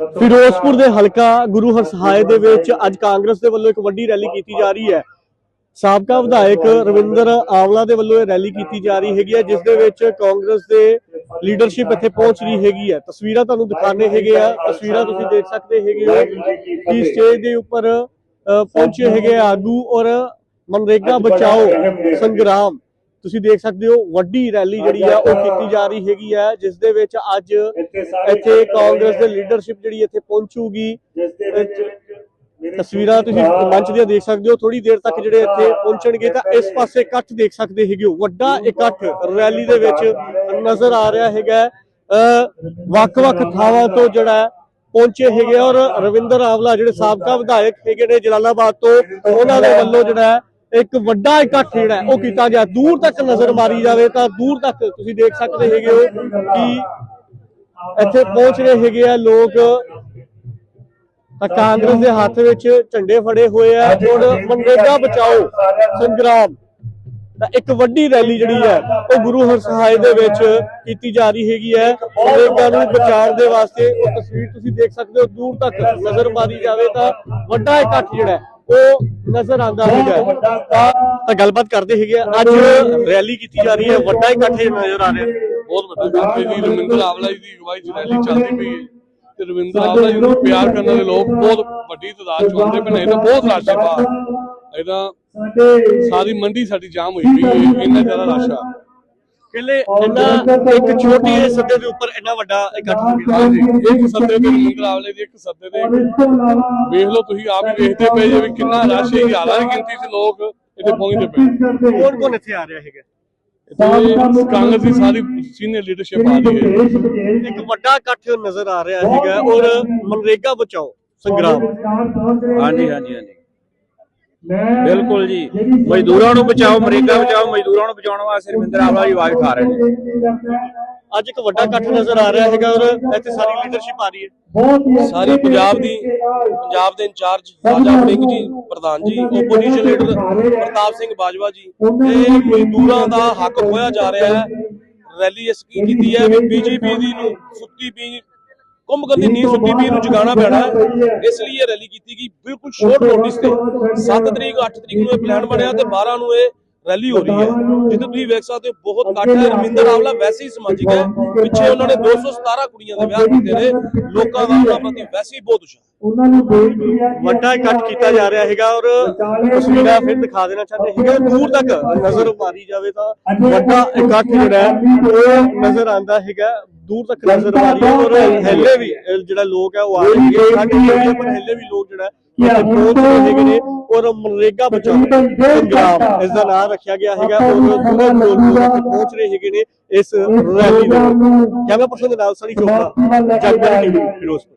ਫਿਰੋਜ਼ਪੁਰ ਦੇ ਹਲਕਾ ਗੁਰੂ ਹਰਸਹਾਏ ਦੇ ਵਿੱਚ ਅੱਜ ਕਾਂਗਰਸ ਦੇ ਵੱਲੋਂ ਇੱਕ ਵੱਡੀ ਰੈਲੀ ਕੀਤੀ ਜਾ ਰਹੀ ਹੈ। ਸਾਬਕਾ ਵਿਧਾਇਕ ਰਵਿੰਦਰ ਆਵਲਾ ਦੇ ਵੱਲੋਂ ਇਹ ਰੈਲੀ ਕੀਤੀ ਜਾ ਰਹੀ ਹੈਗੀ ਹੈ, ਜਿਸ ਦੇ ਵਿੱਚ ਕਾਂਗਰਸ ਦੇ ਲੀਡਰਸ਼ਿਪ ਇੱਥੇ ਪਹੁੰਚ ਰਹੀ ਹੈਗੀ ਹੈ। ਤਸਵੀਰਾਂ ਤੁਹਾਨੂੰ ਦਿਖਾਣੇ ਹੈਗੇ ਆ। ਤਸਵੀਰਾਂ ਤੁਸੀਂ ਦੇਖ ਸਕਦੇ ਹੈਗੇ ਹੋ ਕਿ ਸਟੇਜ ਦੇ ਉੱਪਰ ਪਹੁੰਚੇ ਹੈਗੇ ਆ ਆਗੂ ਔਰ ਮਨਰੇਗਾ ਬਚਾਓ ਸੰਗਰਾਮ। ਤੁਸੀਂ ਦੇਖ ਸਕਦੇ ਹੋ ਵੱਡੀ ਰੈਲੀ ਜਿਹੜੀ ਆ ਉਹ ਕੀਤੀ ਜਾ ਰਹੀ ਹੈਗੀ ਹੈ ਜਿਸ ਦੇ ਵਿੱਚ ਅੱਜ ਇੱਥੇ ਕਾਂਗਰਸ ਦੇ ਲੀਡਰਸ਼ਿਪ ਜਿਹੜੀ ਇੱਥੇ ਪਹੁੰਚੂਗੀ ਤਸਵੀਰਾਂ ਤੁਸੀਂ ਮੰਚ ਦੀਆਂ ਦੇਖ ਸਕਦੇ ਹੋ ਥੋੜੀ ਦੇਰ ਤੱਕ ਜਿਹੜੇ ਇੱਥੇ ਪਹੁੰਚਣਗੇ ਤਾਂ ਇਸ ਪਾਸੇ ਇਕੱਠ ਦੇਖ ਸਕਦੇ ਹੈਗੇ ਹੋ। ਵੱਡਾ ਇਕੱਠ ਰੈਲੀ ਦੇ ਵਿੱਚ ਨਜ਼ਰ ਆ ਰਿਹਾ ਹੈਗਾ। ਵੱਖ-ਵੱਖ ਥਾਵਾਂ ਤੋਂ ਜਿਹੜਾ ਪਹੁੰਚੇ ਹੈਗੇ ਆ ਔਰ ਰਵਿੰਦਰ ਆਵਲਾ ਜਿਹੜੇ ਸਾਬਕਾ ਵਿਧਾਇਕ ਹੈਗੇ ਨੇ ਜਲਾਲਾਬਾਦ ਤੋਂ ਉਹਨਾਂ ਦੇ ਵੱਲੋਂ ਜਿਹੜਾ ਇੱਕ ਵੱਡਾ ਇਕੱਠ ਜਿਹੜਾ ਉਹ ਕੀਤਾ ਗਿਆ। ਦੂਰ ਤੱਕ ਨਜ਼ਰ ਮਾਰੀ ਜਾਵੇ ਤਾਂ ਦੂਰ ਤੱਕ ਤੁਸੀਂ ਦੇਖ ਸਕਦੇ ਹੈਗੇ ਹੋ ਕਿ ਇੱਥੇ ਪਹੁੰਚ ਰਹੇ ਹੈਗੇ ਆ ਲੋਕ। ਤਾਂ ਕਾਂਗਰਸ ਦੇ ਹੱਥ ਵਿੱਚ ਝੰਡੇ ਫੜੇ ਹੋਏ ਆ। ਹੁਣ ਮਨਰੇਗਾ ਬਚਾਓ, ਸੰਗਰਾਮ। ਤਾਂ ਇੱਕ ਵੱਡੀ ਰੈਲੀ ਜਿਹੜੀ ਹੈ, ਉਹ ਗੁਰੂ ਹਰਸਹਾਏ ਦੇ ਵਿੱਚ ਕੀਤੀ ਜਾ ਰਹੀ ਹੈਗੀ ਹੈ। ਮਨਰੇਗਾ ਨੂੰ ਬਚਾਉਣ ਦੇ ਵਾਸਤੇ ਉਹ ਤਸਵੀਰ ਤੁਸੀਂ ਦੇਖ ਸਕਦੇ ਹੋ। ਦੂਰ ਤੱਕ ਨਜ਼ਰ ਮਾਰੀ ਜਾਵੇ ਤਾਂ ਵੱਡਾ ਇਕੱਠ ਜਿਹੜਾ ਉਹ ਨਜ਼ਰ ਆਂਦਾ ਹੈਗਾ। ਤਾਂ ਤਾਂ ਗੱਲਬਾਤ ਕਰਦੇ ਹੈਗੇ ਅੱਜ ਰੈਲੀ ਕੀਤੀ ਜਾ ਰਹੀ ਹੈ। ਵੱਡਾ ਇਕੱਠ ਨਜ਼ਰ ਆ ਰਿਹਾ ਬਹੁਤ ਵੱਡਾ ਇਕੱਠ ਜੀ ਰਵਿੰਦਰ ਆਵਲਾ ਜੀ ਦੀ ਅਗਵਾਈ 'ਚ ਰੈਲੀ ਚੱਲਦੀ ਪਈ ਹੈ। ਤੇ ਰਵਿੰਦਰ ਆਵਲਾ ਜੀ ਨੂੰ ਪਿਆਰ ਕਰਨ ਵਾਲੇ ਲੋਕ ਬਹੁਤ ਵੱਡੀ ਤਾਦਾਦ 'ਚ ਆਉਂਦੇ ਪਏ ਨੇ। ਇਹ ਤਾਂ ਬਹੁਤ ਰਸ਼ ਹੈ ਬਾਹਰ ਇਹ ਤਾਂ ਸਾਰੀ ਮੰਡੀ ਸਾਡੀ ਜਾਮ ਹੋਈ ਪਈ ਹੈ। ਇੰਨਾ ਜ਼ਿਆਦਾ ਰਸ਼। ਆ ਕਹਿੰਦੇ ਇੰਨਾ ਇੱਕ ਛੋਟੀ ਜਿਹੇ ਸੱਦੇ ਦੇ ਉੱਪਰ ਇੰਨਾ ਵੱਡਾ ਇਕੱਠ ਹੋ ਗਿਆ। ਹਾਂਜੀ ਇੱਕ ਸੱਦੇ ਰਵਿੰਦਰ ਆਵਲੇ ਦੀ ਇੱਕ ਸੱਦੇ ਤੇ ਵੇਖ ਲਓ ਤੁਸੀਂ ਆਪ ਹੀ ਵੇਖਦੇ ਪਏ ਜੇ ਵੀ ਕਿੰਨਾ ਰਸ਼ ਹੈ ਹਜ਼ਾਰਾਂ ਦੀ ਗਿਣਤੀ 'ਚ ਲੋਕ ਇੱਥੇ ਪਹੁੰਚਦੇ ਪਏ। ਕੌਣ ਕੌਣ ਇੱਥੇ ਆ ਰਿਹਾ ਹੈਗਾ? ਕਾਂਗਰਸ ਦੀ ਸਾਰੀ ਸੀਨੀਅਰ ਲੀਡਰਸ਼ਿਪ ਆ ਰਹੀ ਹੈ। ਇੱਕ ਵੱਡਾ ਇਕੱਠ ਨਜ਼ਰ ਆ ਰਿਹਾ ਹੈਗਾ ਔਰ ਮਨਰੇਗਾ ਬਚਾਓ ਸੰਗਰਾਮ। ਹਾਂਜੀ ਹਾਂਜੀ ਹਾਂਜੀ। ਬਿਲਕੁਲ ਜੀ। ਮਜ਼ਦੂਰਾਂ ਨੂੰ ਬਚਾਓ ਮਰੀਜ਼ਾਂ ਬਚਾਓ ਮਜ਼ਦੂਰਾਂ ਨੂੰ ਬਚਾਉਣ ਵਾਸਤੇ ਰਵਿੰਦਰ ਆਵਲਾ ਜੀ ਆਵਾਜ਼ ਉਠਾ ਰਹੇ ਨੇ। ਅੱਜ ਇੱਕ ਵੱਡਾ ਇਕੱਠ ਨਜ਼ਰ ਆ ਰਿਹਾ ਹੈਗਾ ਔਰ ਇੱਥੇ ਸਾਰੀ ਲੀਡਰਸ਼ਿਪ ਆ ਰਹੀ ਹੈ। ਸਾਰੀ ਪੰਜਾਬ ਦੀ ਪੰਜਾਬ ਦੇ ਇੰਚਾਰਜ ਰਾਜਾ ਵੜਿੰਗ ਜੀ ਪ੍ਰਧਾਨ ਜੀ ਓਪੋਜੀਸ਼ਨ ਲੀਡਰ ਪ੍ਰਤਾਪ ਸਿੰਘ ਬਾਜਵਾ ਜੀ ਇਹ ਮਜ਼ਦੂਰਾਂ ਦਾ ਹੱਕ ਖੋਇਆ ਜਾ ਰਿਹਾ ਹੈ। ਰੈਲੀ ਇਸ ਕੀ ਕੀਤੀ ਹੈ? ਵੀ ਬੀਜੇਪੀ ਦੀ ਨੂੰ ਸੁੱਤੀ ਪੀ ਕੁੰਭਕਰ ਦੀ ਨੀਂਦ ਸੁੱਤੀ ਪੀ ਨੂੰ ਜਗਾਉਣਾ ਪੈਣਾ। ਹੈ। ਇਸ ਲਈ ਇਹ ਰੈਲੀ ਕੀਤੀ ਗਈ। ਬਿਲਕੁਲ ਸ਼ੋਰਟ ਨੋਟਿਸ ਤੇ 7 ਤਰੀਕ 8 ਤਰੀਕ ਨੂੰ ਇਹ ਪਲਾਨ ਬਣਿਆ ਤੇ 12 ਨੂੰ ਇਹ ਰੈਲੀ ਹੋ ਰਹੀ ਹੈ। ਜਿੱਥੇ ਤੁਸੀਂ ਵੇਖ ਸਕਦੇ ਹੋ ਬਹੁਤ ਘੱਟ ਹੈ। ਰਮਿੰਦਰ ਆਵਲਾ ਵੈਸੇ ਹੀ ਸਮਾਜਿਕ ਹੈ। ਪਿੱਛੇ ਉਹਨਾਂ ਨੇ 217 ਕੁੜੀਆਂ ਦੇ ਵਿਆਹ ਕੀਤੇ ਨੇ। ਲੋਕਾਂ ਦਾ ਉਹਨਾਂ ਪ੍ਰਤੀ ਵੈਸੇ ਹੀ ਬਹੁਤ ਹੈ। ਵੱਡਾ ਇਕੱਠ ਕੀਤਾ ਜਾ ਰਿਹਾ ਹੈਗਾ ਔਰ ਤਸਵੀਰਾਂ ਫਿਰ ਦਿਖਾ ਦੇਣਾ ਚਾਹੁੰਦੇ ਹੈਗੇ। ਦੂਰ ਤੱਕ ਨਜ਼ਰ ਮਾਰੀ ਜਾਵੇ ਤਾਂ ਵੱਡਾ ਇਕੱਠ ਜਿਹੜਾ ਉਹ ਨਜ਼ਰ ਆਂਦਾ ਹੈਗਾ। ਦੂਰ ਤੱਕ ਨਜ਼ਰ ਮਾਰੀ ਹੈ ਔਰ ਹੱਲੇ ਵੀ ਜਿਹੜਾ ਲੋਕ ਹੈ ਉਹ ਆ ਰਹੇ ਇਕੱਠ ਨਹੀਂ ਹੋਇਆ ਪਰ ਹੱਲੇ ਵੀ ਲੋਕ ਜਿਹੜਾ ਹੈ ਰਹੇ ਹੈਗੇ ਨੇ ਔਰ ਮਨਰੇਗਾ ਬਚਾਓ ਸੰਗਰਾਮ ਇਸ ਦਾ ਨਾਮ ਰੱਖਿਆ ਗਿਆ ਹੈਗਾ ਔਰ ਦੂਰੋਂ ਇੱਥੇ ਪਹੁੰਚ ਰਹੇ ਹੈਗੇ ਨੇ ਇਸ ਰੈਲੀ ਦੇ। ਕੈਮਰਾ ਪਰਸਨ ਦੇ ਨਾਲ ਸਣੀ ਚੋਪੜਾ ਜਗਬਾਣੀ ਟੀਵੀ ਫਿਰੋਜ਼ਪੁਰ।